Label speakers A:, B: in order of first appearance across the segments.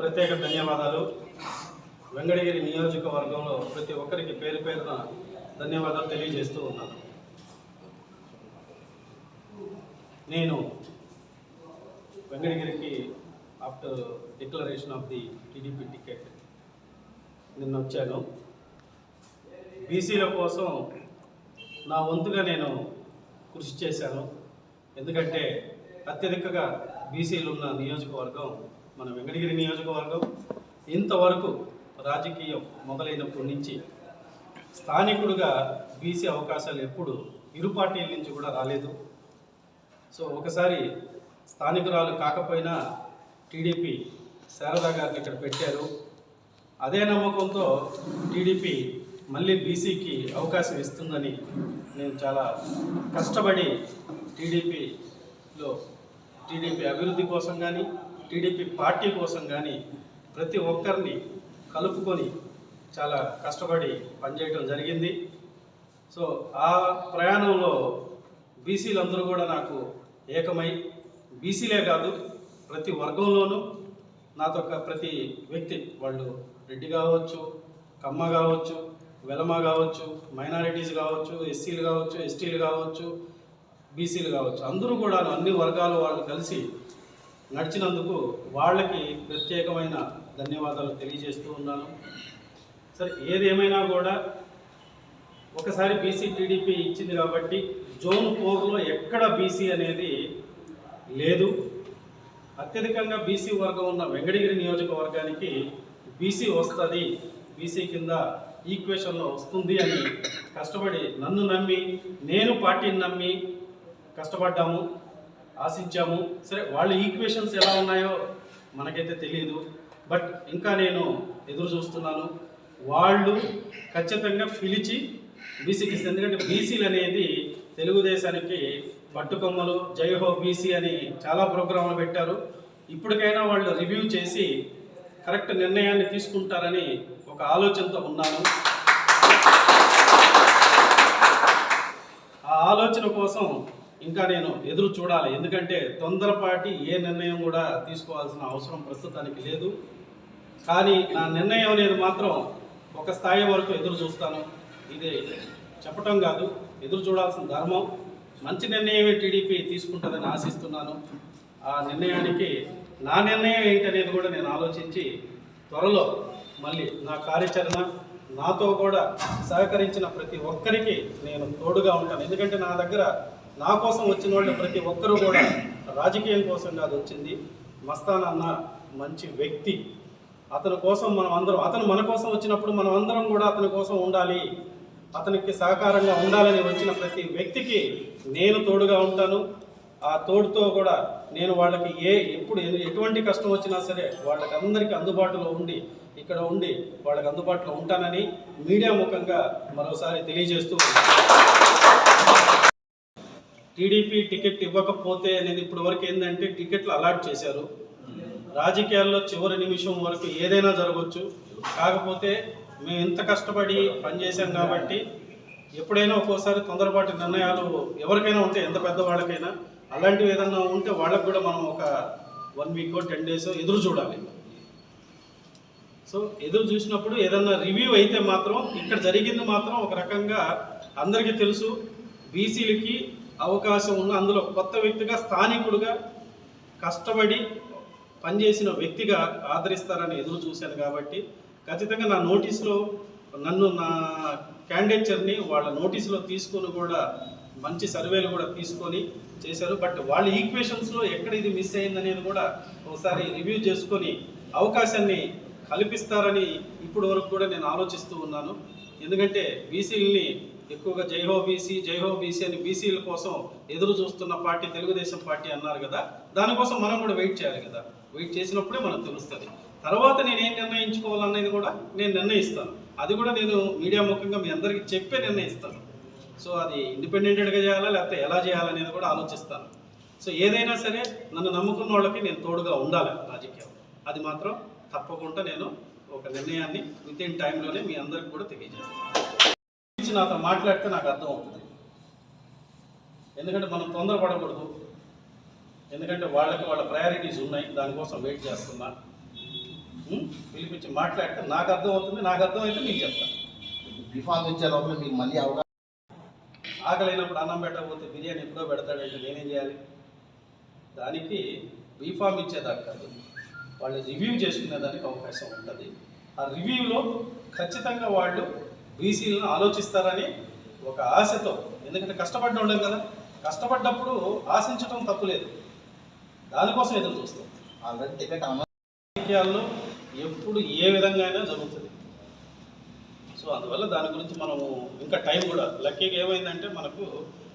A: ప్రత్యేక ధన్యవాదాలు. వెంకటగిరి నియోజకవర్గంలో ప్రతి ఒక్కరికి పేరు పేరున ధన్యవాదాలు తెలియజేస్తూ ఉన్నాను. నేను వెంకటగిరికి after declaration of the TDP ticket నిన్న వచ్చాను. బీసీల కోసం నా వంతుగా నేను కృషి చేశాను. ఎందుకంటే అత్యధికంగా బీసీలు ఉన్న నియోజకవర్గం మన వెంకటగిరి నియోజకవర్గం ఇంతవరకు రాజకీయం మొదలైనప్పటి నుంచి స్థానికుడుగా బీసీ అవకాశాలు ఎప్పుడు ఇరు పార్టీల నుంచి కూడా రాలేదు. సో ఒకసారి స్థానికురాలు కాకపోయినా టీడీపీ శారదా గారిని ఇక్కడ పెట్టారు. అదే నమ్మకంతో టీడీపీ మళ్ళీ బీసీకి అవకాశం ఇస్తుందని నేను చాలా కష్టపడి టీడీపీలో టీడీపీ అభివృద్ధి కోసం కానీ టీడీపీ పార్టీ కోసం కానీ ప్రతి ఒక్కరిని కలుపుకొని చాలా కష్టపడి పనిచేయటం జరిగింది. సో ఆ ప్రయాణంలో బీసీలందరూ కూడా నాకు ఏకమై బీసీలే కాదు ప్రతి వర్గంలోనూ నాతో ప్రతి వ్యక్తి వాళ్ళు రెడ్డి కావచ్చు కమ్మ కావచ్చు వెలమ కావచ్చు మైనారిటీస్ కావచ్చు ఎస్సీలు కావచ్చు ఎస్టీలు కావచ్చు బీసీలు కావచ్చు అందరూ కూడా అన్ని వర్గాల వాళ్ళు కలిసి నడిచినందుకు వాళ్ళకి ప్రత్యేకమైన ధన్యవాదాలు తెలియజేస్తూ ఉన్నాను. సరే ఏది ఏమైనా కూడా ఒకసారి బీసీ టీడీపీ ఇచ్చింది కాబట్టి జోన్ ఫోర్లో ఎక్కడ బీసీ అనేది లేదు. అత్యధికంగా బీసీ వర్గం ఉన్న వెంకటగిరి నియోజకవర్గానికి బీసీ వస్తుంది బీసీ కింద ఈక్వేషన్లో వస్తుంది అని కష్టపడి నన్ను నమ్మి నేను పార్టీని నమ్మి కష్టపడ్డాము. ఆశించాము. సరే వాళ్ళ ఈక్వేషన్స్ ఎలా ఉన్నాయో మనకైతే తెలియదు బట్ ఇంకా నేను ఎదురు చూస్తున్నాను వాళ్ళు ఖచ్చితంగా పిలిచి బీసీకి ఎందుకంటే బీసీలు అనేది తెలుగుదేశానికి పట్టుకొమ్మలు. జై హో బీసీ అని చాలా ప్రోగ్రాంలు పెట్టారు. ఇప్పటికైనా వాళ్ళు రివ్యూ చేసి కరెక్ట్ నిర్ణయాన్ని తీసుకుంటారని ఒక ఆలోచనతో ఉన్నాను. ఆ ఆలోచన కోసం ఇంకా నేను ఎదురు చూడాలి. ఎందుకంటే తొందరపాటి ఏ నిర్ణయం కూడా తీసుకోవాల్సిన అవసరం ప్రస్తుతానికి లేదు. కానీ నా నిర్ణయం అనేది మాత్రం ఒక స్థాయి వరకు ఎదురు చూస్తాను. ఇది చెప్పటం కాదు ఎదురు చూడాల్సిన ధర్మం. మంచి నిర్ణయమే టీడీపీ తీసుకుంటుందని ఆశిస్తున్నాను. ఆ నిర్ణయానికి నా నిర్ణయం ఏంటనేది కూడా నేను ఆలోచించి త్వరలో మళ్ళీ నా కార్యాచరణ నాతో కూడా సహకరించిన ప్రతి ఒక్కరికి నేను తోడుగా ఉంటాను. ఎందుకంటే నా దగ్గర నా కోసం వచ్చిన వాళ్ళు ప్రతి ఒక్కరూ కూడా రాజకీయం కోసం కాదు వచ్చింది మస్తాన్ అన్న మంచి వ్యక్తి. అతని కోసం మనం అందరం అతను మన కోసం వచ్చినప్పుడు మనం అందరం కూడా అతని కోసం ఉండాలి. అతనికి సహకారంగా ఉండాలని వచ్చిన ప్రతి వ్యక్తికి నేను తోడుగా ఉంటాను. ఆ తోడుతో కూడా నేను వాళ్ళకి ఏ ఎప్పుడు ఎటువంటి కష్టం వచ్చినా సరే వాళ్ళకి అందరికీ అందుబాటులో ఉండి ఇక్కడ ఉండి వాళ్ళకి అందుబాటులో ఉంటానని మీడియా ముఖంగా మరోసారి తెలియజేస్తూ ఉన్నాను. టీడీపీ టికెట్ ఇవ్వకపోతే అనేది ఇప్పుడు వరకు ఏంటంటే టికెట్లు అలాట్ చేశారు. రాజకీయాల్లో చివరి నిమిషం వరకు ఏదైనా జరగవచ్చు కాకపోతే మేము ఇంత కష్టపడి పనిచేసాం కాబట్టి ఎప్పుడైనా ఒక్కోసారి తొందరపాటు నిర్ణయాలు ఎవరికైనా ఉంటే ఎంత పెద్దవాళ్ళకైనా అలాంటివి ఏదైనా ఉంటే వాళ్ళకు కూడా మనం ఒక వన్ వీక్ టెన్ డేస్ ఎదురు చూడాలి. సో ఎదురు చూసినప్పుడు ఏదన్నా రివ్యూ అయితే మాత్రం ఇక్కడ జరిగింది మాత్రం ఒక రకంగా అందరికీ తెలుసు. బీసీలకి అవకాశం ఉన్న అందులో కొత్త వ్యక్తిగా స్థానికుడుగా కష్టపడి పనిచేసిన వ్యక్తిగా ఆదరిస్తారని ఎదురు చూశాను కాబట్టి ఖచ్చితంగా నా నోటీసులో నన్ను నా క్యాండిడేచర్ని వాళ్ళ నోటీసులో తీసుకొని కూడా మంచి సర్వేలు కూడా తీసుకొని చేశారు. బట్ వాళ్ళ ఈక్వేషన్స్లో ఎక్కడ ఇది మిస్ అయిందనేది కూడా ఒకసారి రివ్యూ చేసుకొని అవకాశాన్ని కల్పిస్తారని ఇప్పటి వరకు కూడా నేను ఆలోచిస్తూ ఉన్నాను. ఎందుకంటే బీసీలని ఎక్కువగా జైహో బీసీ జైహో బీసీ అని బీసీల కోసం ఎదురు చూస్తున్న పార్టీ తెలుగుదేశం పార్టీ అన్నారు కదా దానికోసం మనం కూడా వెయిట్ చేయాలి కదా. వెయిట్ చేసినప్పుడే మనకు తెలుస్తుంది. తర్వాత నేను ఏం నిర్ణయించుకోవాలనేది కూడా నేను నిర్ణయిస్తాను. అది కూడా నేను మీడియా ముఖ్యంగా మీ అందరికీ చెప్పే నిర్ణయిస్తాను. సో అది ఇండిపెండెంట్గా చేయాలా లేకపోతే ఎలా చేయాలనేది కూడా ఆలోచిస్తాను. సో ఏదైనా సరే నన్ను నమ్ముకున్న వాళ్ళకి నేను తోడుగా ఉండాలి రాజకీయం. అది మాత్రం తప్పకుండా నేను ఒక నిర్ణయాన్ని విత్ ఇన్ టైంలోనే మీ అందరికి కూడా తెలియజేస్తాను. నాతో మాట్లాడితే నాకు అర్థం అవుతుంది ఎందుకంటే మనం తొందరపడకూడదు. ఎందుకంటే వాళ్ళకి వాళ్ళ ప్రయారిటీస్ ఉన్నాయి. దానికోసం వెయిట్ చేస్తున్నా? పిలిపించి మాట్లాడితే నాకు అర్థం అవుతుంది నాకు అర్థం అయితే మీకు చెప్తాను
B: రిఫార్మ్ ఇచ్చే లోపల మీకు మళ్ళీ అవగాహన
A: ఆకలినప్పుడు అన్నం పెట్టకపోతే బిర్యానీ ఎప్పుడో పెడతాడంటే నేనేం చేయాలి? దానికి బీఫామ్ ఇచ్చేదానికి కాదు. వాళ్ళు రివ్యూ చేసుకునే దానికి అవకాశం ఉంటుంది. ఆ రివ్యూలో ఖచ్చితంగా వాళ్ళు బీసీలను ఆలోచిస్తారని ఒక ఆశతో ఎందుకంటే కష్టపడ్డ ఉండదు కదా కష్టపడ్డప్పుడు ఆశించడం తప్పులేదు దానికోసం ఎదురు చూస్తాం.
B: ఆల్రెడీ టికెట్
A: రాజకీయాల్లో ఎప్పుడు ఏ విధంగా అయినా జరుగుతుంది. సో అందువల్ల దాని గురించి మనము ఇంకా టైం కూడా లక్కీగా ఏమైందంటే మనకు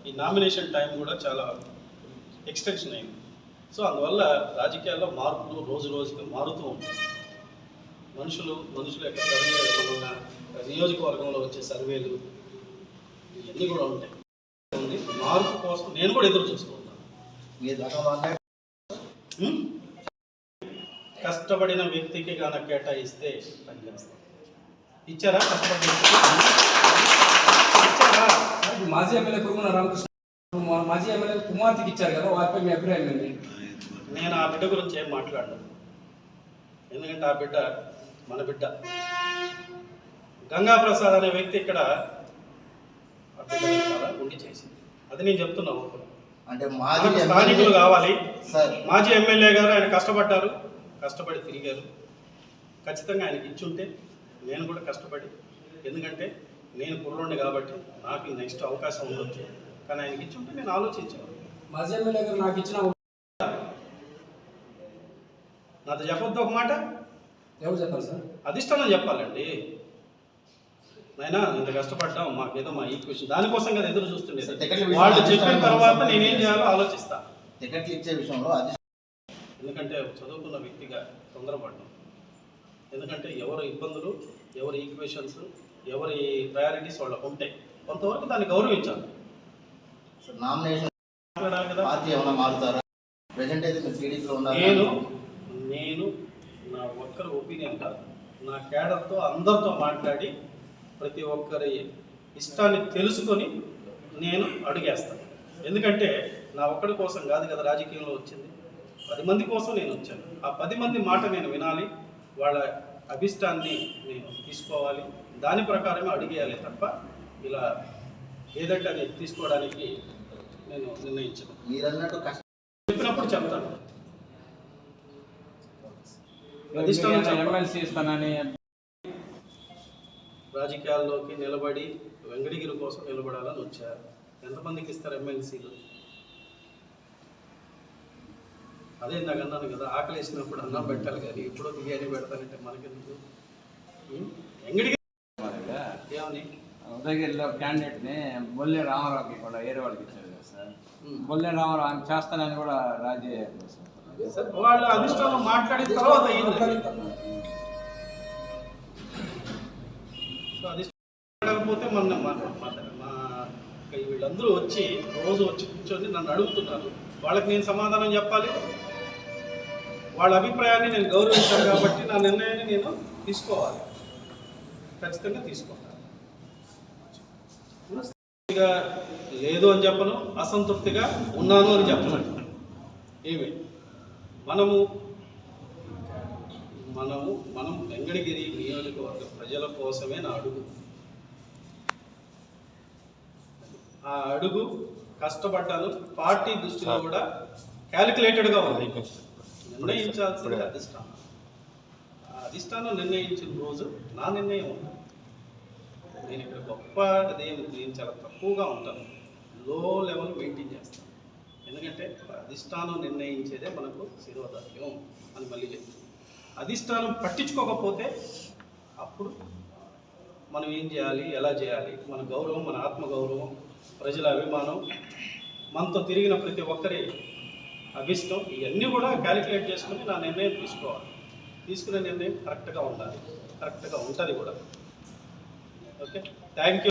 A: ఈ నామినేషన్ టైం కూడా చాలా ఎక్స్టెన్షన్ అయింది. సో అందువల్ల రాజకీయాల్లో మార్పులు రోజు రోజుకి మారుతూ ఉంటాయి. మనుషులు మనుషుల యొక్క సర్వే నియోజకవర్గంలో వచ్చే సర్వేలు ఇవన్నీ కూడా ఉంటాయి. ఉంది. మార్పు కోసం నేను కూడా ఎదురు చూసుకుంటాను? కష్టపడిన వ్యక్తికి గాన కేటాయిస్తే పనిచేస్తాం. ఇచ్చారా? కష్టపడిన
C: మాజీ ఎమ్మెల్యే కురుమల రామకృష్ణ మాజీ ఎమ్మెల్యే కుమార్తెకి ఇచ్చారు కదా వారిపై మీ అభిప్రాయం ఏంటి?
A: నేను ఆ బిడ్డ గురించి ఏం మాట్లాడను. ఎందుకంటే ఆ బిడ్డ మన బిడ్డ. గంగా ప్రసాద్ అనే వ్యక్తి ఇక్కడ ఆ బిడ్డ వెనకాల ఉండి చేసింది. అది నేను చెప్తున్నా.
B: అంటే మాజీ
A: స్థానికులు కావాలి.
B: సార్.
A: మాజీ ఎమ్మెల్యే గారు ఆయన కష్టపడ్డారు కష్టపడి తిరిగారు. ఖచ్చితంగా ఆయనకి ఇచ్చుంటే నేను కూడా కష్టపడి ఎందుకంటే నేను కుర్రోండి కాబట్టి నాకు నెక్స్ట్ అవకాశం ఉండొచ్చు. కానీ ఆయనకి ఇచ్చుంటే నేను ఆలోచించాను.
C: మాజీ ఎమ్మెల్యే గారు నాకు ఇచ్చిన
A: నాతో చెప్పొద్దు ఒక మాట?
C: ఎవరు చెప్పాలి సార్?
A: అధిష్టానం చెప్పాలండి. నాయనా ఇంత కష్టపడ్డాం మాకేదో మా ఈక్వేషన్ దానికోసం కదా ఎదురు
B: విషయంలో
A: వాళ్ళు చెప్పిన తర్వాత నేనేం. చేయాలో ఆలోచిస్తా.
B: టికెట్లు ఇచ్చే విషయంలో అది
A: ఎందుకంటే చదువుకున్న వ్యక్తిగా తొందరపడ్డాం. ఎందుకంటే ఎవరి ఇబ్బందులు ఎవరి ఈక్వేషన్స్ ఎవరి ప్రయారిటీస్ వాళ్ళకు ఉంటాయి. కొంతవరకు దాన్ని గౌరవించాలి.
B: నామినేషన్ పార్టీ ఏమైనా మారుతారా? అయితే మీరు టీడీపీలో ఉన్నారు?
A: నేను నేను నా ఒక్కరి ఒపీనియన్ కాదు నా కేడర్తో అందరితో మాట్లాడి ప్రతి ఒక్కరి ఇష్టాన్ని తెలుసుకొని నేను అడుగేస్తాను. ఎందుకంటే నా ఒక్కడి కోసం కాదు కదా రాజకీయంలో వచ్చింది. పది మంది కోసం నేను వచ్చాను. ఆ పది మంది మాట నేను వినాలి. వాళ్ళ అభిష్టాన్ని నేను తీసుకోవాలి. దాని ప్రకారమే అడిగేయాలి తప్ప ఇలా ఏదంటే అది తీసుకోవడానికి నేను నిర్ణయించాను.
B: మీరు అన్నట్టు కష్టం.
A: చెప్పినప్పుడు చెప్తాను. రాజకీయాల్లోకి నిలబడి వెంకటగిరి కోసం నిలబడాలని వచ్చారు. ఎంతమందికి ఇస్తారు ఎమ్మెల్సీలు? అదే ఇందాక అన్నాను కదా ఆకలి వేసినప్పుడు అన్నం పెట్టాలి కానీ ఇప్పుడు బిర్యానీ పెడతానంటే మనకెందుకు? ఉం?
C: ఉదయగిరిలో క్యాండిడేట్ని బొల్లె రామారావుకి కూడా ఏరే వాళ్ళకి ఇచ్చారు కదా సార్. బొల్లె రామారావు ఆయన చేస్తానని కూడా రాజీ అయ్యారు సార్.
A: వాళ్ళు అధిష్టానం మాట్లాడిన తర్వాత అయ్యింది సో అధిష్టానం మాట్లాడకపోతే మన మన- మన- మా ఇక వీళ్ళందరూ వచ్చి రోజు వచ్చి కూర్చొని నన్ను అడుగుతున్నారు. వాళ్ళకి నేను సమాధానం చెప్పాలి. వాళ్ళ అభిప్రాయాన్ని నేను గౌరవించాను కాబట్టి నా నిర్ణయాన్ని నేను తీసుకోవాలి. ఖచ్చితంగా తీసుకుంటాను తృప్తిగా లేదు అని చెప్పను అసంతృప్తిగా ఉన్నాను అని చెప్పను. ఏమి? మనము మనము మనం వెంకటగిరి నియోజకవర్గ ప్రజల కోసమే నా అడుగు. ఆ అడుగు కష్టపడ్డాను పార్టీ దృష్టిలో కూడా క్యాలిక్యులేటెడ్గా ఉంది. నిర్ణయించాల్సింది అధిష్టానం. అధిష్టానం నిర్ణయించిన రోజు నా నిర్ణయం ఉంది. నేను ఇక్కడ గొప్ప అదేం నేను చాలా తక్కువగా ఉంటాను లో లెవెల్ మెయింటైన్ చేస్తాను ఎందుకంటే అధిష్టానం నిర్ణయించేదే మనకు శిరోధార్యం అని మళ్ళీ చెప్తుంది అధిష్టానం పట్టించుకోకపోతే అప్పుడు మనం ఏం చేయాలి? ఎలా చేయాలి? మన గౌరవం మన ఆత్మగౌరవం ప్రజల అభిమానం మనతో తిరిగిన ప్రతి ఒక్కరి అభిష్టం ఇవన్నీ కూడా క్యాలిక్యులేట్ చేసుకుని నా నిర్ణయం తీసుకోవాలి. తీసుకునే నిర్ణయం కరెక్ట్గా ఉండాలి. కరెక్ట్గా ఉంటుంది కూడా. Okay, thank you.